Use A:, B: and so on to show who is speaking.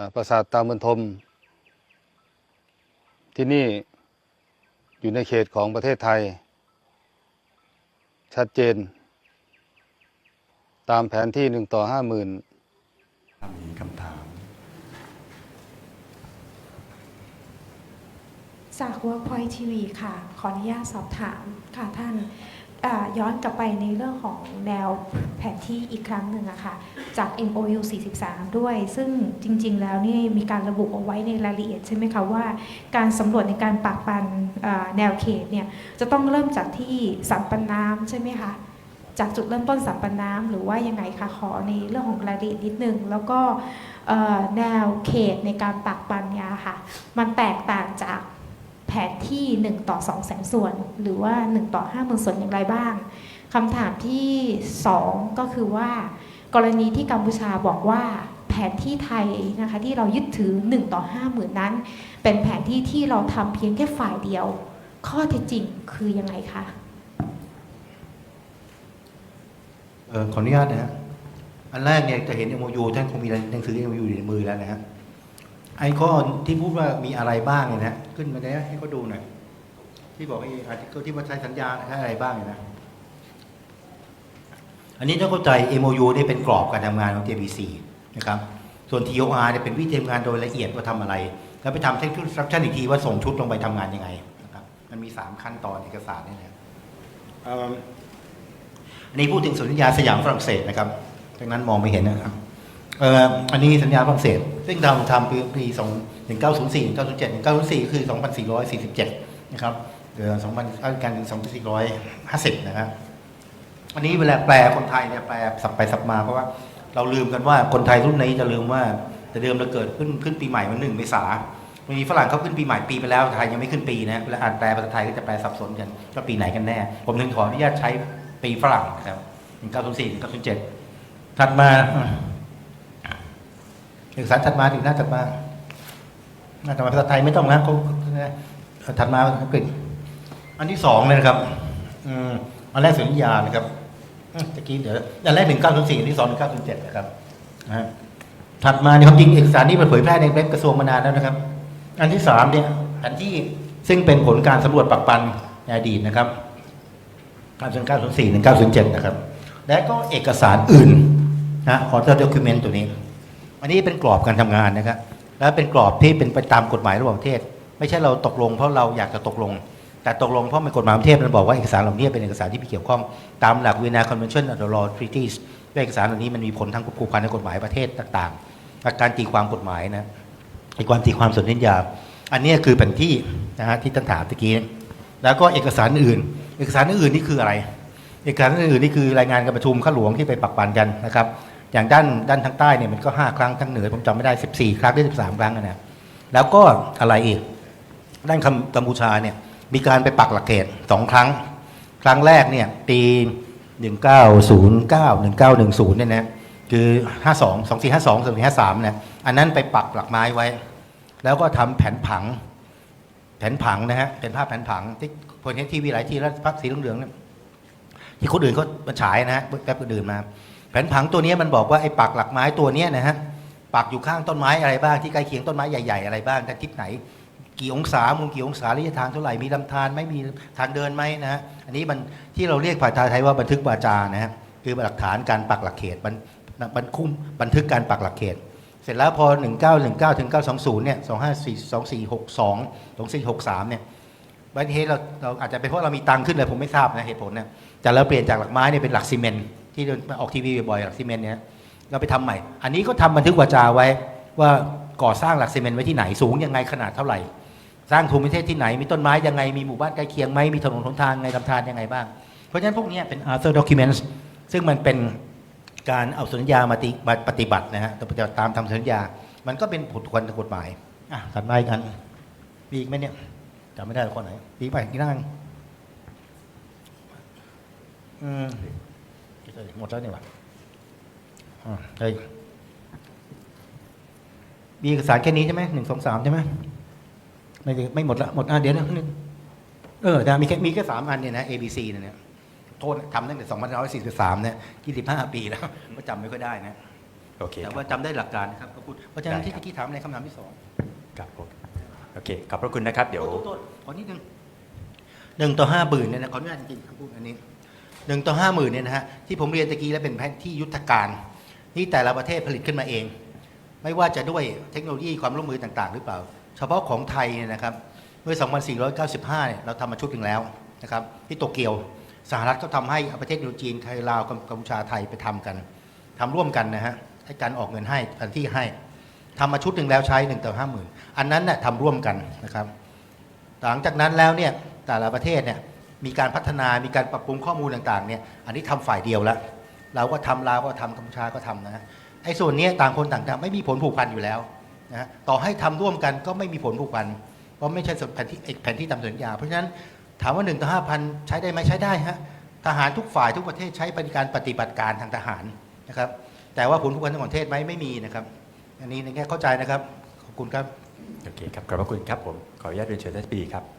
A: อ่าปราสาทตาเมือนทม ที่นี่อยู่ในเขตของประเทศไทย ชัดเจน ตามแผนที่หนึ่งต่อห้าหมื่น
B: มีคำถาม
C: จาก Workpoint TV ค่ะ ขออนุญาตสอบถามค่ะท่านอ่า ย้อนกลับไปในเรื่องของแนวแผนที่อีกครั้งหนึ่งอะค่ะจาก MOU 43 ด้วย ซึ่งจริง ๆ แล้วนี่มีการระบุเอาไว้ในรายละเอียดใช่ไหมคะว่า การสำรวจในการปักปันแนวเขตเนี่ยจะต้องเริ่มจากที่สัมปันน้ำใช่ไหมคะจากจุดเริ่มต้นสัมปันน้ำหรือว่ายังไงคะขอในเรื่องของรายละเอียดนิดนึง แล้วก็แนวเขตในการปักปันยาค่ะมันแตกต่างจาก แผนที่ 1 ต่อ 2 แสนส่วน หรือว่า 1 ต่อ 5 หมื่นส่วนอย่างไรบ้างคำถามที่ 2 ก็คือว่า กรณีที่กัมพูชาบอกว่าแผนที่ไทยนะคะที่เรายึดถือ 1 ต่อ 5 หมื่นนั้น เป็นแผนที่ที่เราทำเพียงแค่ฝ่ายเดียว ข้อเท็จจริงคือยังไงคะ
B: ออขออนุญาตนะฮะอันแรกเนี่ยจะเห็น MOU ท่านคงมีหนังสือ MOU อยู่ในมือแล้วนะฮะ ไอ้ข้อที่พูดว่ามีอะไรบ้างเนี่ยนะขึ้นมาได้ให้เขาดูหน่อยที่บอกไอ้อาร์ติเคิลที่ว่าใช้สัญญาใช้อะไรบ้างเนี่ยนะอันนี้ต้องเข้าใจ MOU นี่เป็นกรอบการทำงานของ JBC นะครับส่วน TOR เนี่ยเป็นวิธีทำงานโดยละเอียดว่าทำอะไร แล้วไปทำเทคนิคสตรัคชั่นอีกทีว่าส่งชุดลงไปทำงานยังไงนะครับมันมี 3 ขั้นตอนเอกสารเนี่ยนะเอิ่มอันนี้พูดถึงสัญญาสยามฝรั่งเศสนะครับดังนั้นมองไม่เห็นนะครับ เอ่ออันนี้สัญญาฝรั่งเศส ซึ่งทำทำปีปีสองหนึ่งเก้าศูนย์สี่หนึ่งเก้าศูนย์เจ็ดหนึ่งเก้าศูนย์สี่คือสองพันสี่ร้อยสี่สิบเจ็ดนะครับเดือนสองพันการสองพันสี่ร้อยห้าสิบนะครับอันนี้เวลาแปลคนไทยเนี่ยแปลสับไปสับมาเพราะว่าเราลืมกันว่าคนไทยรุ่นนี้จะลืมว่าแต่เดิมเราเกิดขึ้นขึ้นปีใหม่วันหนึ่งเมษามีฝรั่งเขาขึ้นปีใหม่ปีไปแล้วไทยยังไม่ขึ้นปีนะเวลาอ่านแปลภาษาไทยก็จะแปลสับสนกันว่าปีไหนกันแน่ ผมถึงขออนุญาตใช้ปีฝรั่งนะครับหนึ่งเก้าศูนย์สี่หนึ่งเก้าศูนย์เจ็ดถัดมา อกสารถัดมาถึงหน้าถัดมาหน้าถัดมาภาษาไทยไม่ต้องนะเขาถัดมาอังกฤษอันที่สองเลยนะครับ อืมอันแรกสัญญานะครับตะกี้เดี๋ยวอันแรกหนึ่งเก้าศูนย์สี่อันที่สองหนึ่งเก้าศูนย์เจ็ดนะครับนะฮะถัดมาเนี่ยความจริงเอกสารนี้เผยแพร่ในเว็บกระทรวงมานานแล้วนะครับ อันที่สามเนี่ยแผนที่ซึ่งเป็นผลการสำรวจปักปันในอดีตนะครับ904 1907 นะครับ และก็เอกสารอื่นนะออเทอร์ด็อกิเมนต์ตัวนี้ อันนี้เป็นกรอบการทำงานนะครับและเป็นกรอบที่เป็นไปตามกฎหมายระหว่างประเทศ ไม่ใช่เราตกลงเพราะเราอยากจะตกลง แต่ตกลงเพราะมันกฎหมายประเทศมันบอกว่าเอกสารเหล่านี้เป็นเอกสารที่มีเกี่ยวข้องตามหลักวีนาคอนเวนชั่นอ the law treaties และเอกสารเหล่านี้มันมีผลทางผูกพันในกฎหมายประเทศต่างๆกการตีความกฎหมายนะไอ้ความตีความสนธิญาอันนี้คือแผนที่นะฮะที่ท่านถามตะกี้ แล้วก็เอกสารอื่น เอกสารอื่นนี่คืออะไร เอกสารอื่นนี่คือรายงานการประชุมข้าหลวงที่ไปปักปันกันนะครับ อย่างด้านด้านทางใต้เนี่ยมันก็ 5 ครั้งทางเหนือผมจำไม่ได้ 14 ครั้งหรือ13 ครั้งนะนะแล้วก็อะไรอีก ด้านกัมกัมพูชาเนี่ยมีการไปปักหลักเขตสองครั้ง ครั้งแรกเนี่ยปี1909 1910เนี่ยนะคือ 52 2452 2453เนี่ยอันนั้นไปปักหลักไม้ไว้ แล้วก็ทำแผนผัง แผนผังนะฮะเป็นภาพแผนผังที่คนเห็นทีวีหลายที่แล้วภาพสีเหลืองๆเนี่ยที่คนอื่นเขามาฉายนะฮะแป๊บอื่นมา แผนผังตัวนี้มันบอกว่าไอ้ปักหลักไม้ตัวนี้นะฮะปักอยู่ข้างต้นไม้อะไรบ้างที่ใกล้เคียงต้นไม้ใหญ่ๆอะไรบ้างแต่ทิศไหน กี่องศามุมกี่องศาระยะทางเท่าไหร่มีลำธารไม่มีทางเดินไหมนะฮะอันนี้มันที่เราเรียกภาษาไทยว่าบันทึกวาจานะฮะคือหลักฐานการปักหลักเขตบันบันคุ้มบันทึกการปักหลักเขต เสร็จแล้วพอ 1919ถึง920เนี่ย254 2462 2463เนี่ยบางทีเราเราอาจจะเป็นเพราะเรามีตังค์ขึ้นเลยผมไม่ทราบนะเหตุผลเนี่ยแต่เราเปลี่ยนจากหลักไม้เนี่ยเป็นหลักซีเมนต์ ที่ออกทีวีบ่อยๆหลักซีเมนต์เนี่ยเราไปทำใหม่ อันนี้ก็ทำบันทึกวาจาไว้ว่าก่อสร้างหลักซีเมนต์ไว้ที่ไหนสูงยังไงขนาดเท่าไหร่ สร้างภูมิประเทศที่ไหน มีต้นไม้ยังไงมีหมู่บ้านใกล้เคียงไหมมีถนนหนทางไงลำธารยังไงบ้าง เพราะฉะนั้นพวกนี้เป็น author documents ซึ่งมันเป็นการเอาสัญญามาติมาปฏิบัตินะฮะตตามทำสัญญา มันก็เป็นผลควรกฎหมายอะถัดมาอีกอันมีอีกไหมเนี่ยจำไม่ได้คนไหนมีไปอีกนั่งอืม หมดแล้วนี่หว่าอ่าเฮ้ยมีเอกสารแค่นี้ใช่ไหมหนึ่งสองสามใช่ไหมไม่ได้ไม่หมดละหมดอะเดี๋ยวนะนึงเออแต่มีแค่มีแค่สามอันเนี่ยนะ A B C เนี่ยนะโทษทำตั้งแต่สองพันร้อยสี่สิบสามเนี่ยยี่สิบห้าปีแล้วก็จำไม่ค่อยได้นะ
D: โอเค
B: แต่
D: ครับ
B: ว่าจำได้หลักการนะครับก็พูดเพราะฉะนั้น
D: ได้
B: ที่
D: ครับ
B: ที่ถามในคำถามที่สอง
D: ครับผมโอเคขอบพระคุณนะครับ เดี๋ยว
B: โทษโทษขอนิดนึงหนึ่งต่อห้าหมื่นเนี่ยนะขออนุญาตจริงๆคำพูดอันนี้ หนึ่งต่อห้าหมื่นเนี่ยนะฮะที่ผมเรียนตะกี้แล้วเป็นแผนที่ยุทธการ นี่แต่ละประเทศผลิตขึ้นมาเอง ไม่ว่าจะด้วยเทคโนโลยีความร่วมมือต่าง ๆ หรือเปล่า เฉพาะของไทยเนี่ยนะครับเมื่อ 2495 เนี่ยเราทำมาชุดหนึ่งแล้วนะครับที่โตเกียวสหรัฐก็ทำให้ประเทศนิวจีนไทยลาวกัมพูชาไทยไปทำกันทำร่วมกันนะฮะให้การออกเงินให้แผนที่ให้ทำมาชุดหนึ่งแล้วใช้หนึ่งต่อห้าหมื่นอันนั้นน่ะทำร่วมกันนะครับ หลังจากนั้นแล้วเนี่ยแต่ละประเทศเนี่ย มีการพัฒนามีการปรับปรุงข้อมูลต่างๆเนี่ยอันนี้ทำฝ่ายเดียวล้วเราก็ทำลาวก็ทำกัมพูชาก็ทำนะฮะไอ้ส่วนนี้ต่างคนต่างทำไม่มีผลผูกพันอยู่แล้วนะฮะต่อให้ทำร่วมกันก็ไม่มีผลผูกพันเพราะไม่ใช่แผนที่แผนที่ตามสัญญา เพราะฉะนั้นถามว่า1ต่อ5,000 ใช้ได้ไหมใช้ได้ฮะทหารทุกฝ่ายทุกประเทศใช้ปฏิการปฏิบัติการทางทหารนะครับแต่ว่าผลผูกพันทางประเทศไหมไม่มีนะครับอันนี้ในแง่เข้าใจนะครับขอบคุณครับ
D: โอเคครับขอบพระคุณครับผมขออนุญาตเรียนเชิญท่านปีครับ